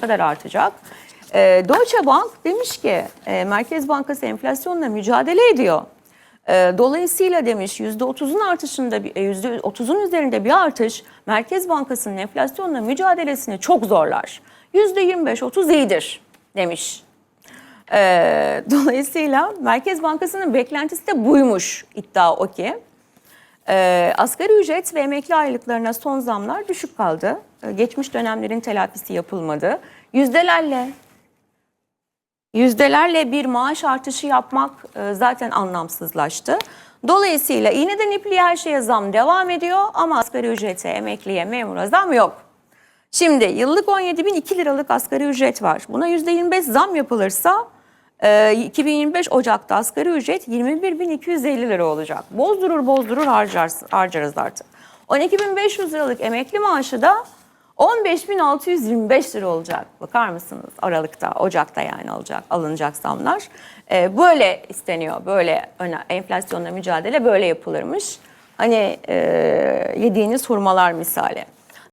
kadar artacak. E, Deutsche Bank demiş ki e, Merkez Bankası enflasyonla mücadele ediyor. E, dolayısıyla demiş %30'un artışında bir- e, %30'un üzerinde bir artış Merkez Bankası'nın enflasyonla mücadelesini çok zorlar. %25-30 iyidir demiş. E, dolayısıyla Merkez Bankası'nın beklentisi de buymuş iddia o ki. Ee, asgari ücret ve emekli aylıklarına son zamlar düşük kaldı. Ee, geçmiş dönemlerin telafisi yapılmadı. Yüzdelerle yüzdelerle bir maaş artışı yapmak e, zaten anlamsızlaştı. Dolayısıyla iğneden ipliğe her şeye zam devam ediyor ama asgari ücrete, emekliye, memura zam yok. Şimdi yıllık 17.002 liralık asgari ücret var. Buna %25 zam yapılırsa e, 2025 Ocak'ta asgari ücret 21.250 lira olacak. Bozdurur bozdurur harcar, harcarız artık. 12.500 liralık emekli maaşı da 15.625 lira olacak. Bakar mısınız Aralık'ta, Ocak'ta yani alacak, alınacak zamlar. E, böyle isteniyor, böyle enflasyonla mücadele böyle yapılırmış. Hani e, yediğiniz hurmalar misali.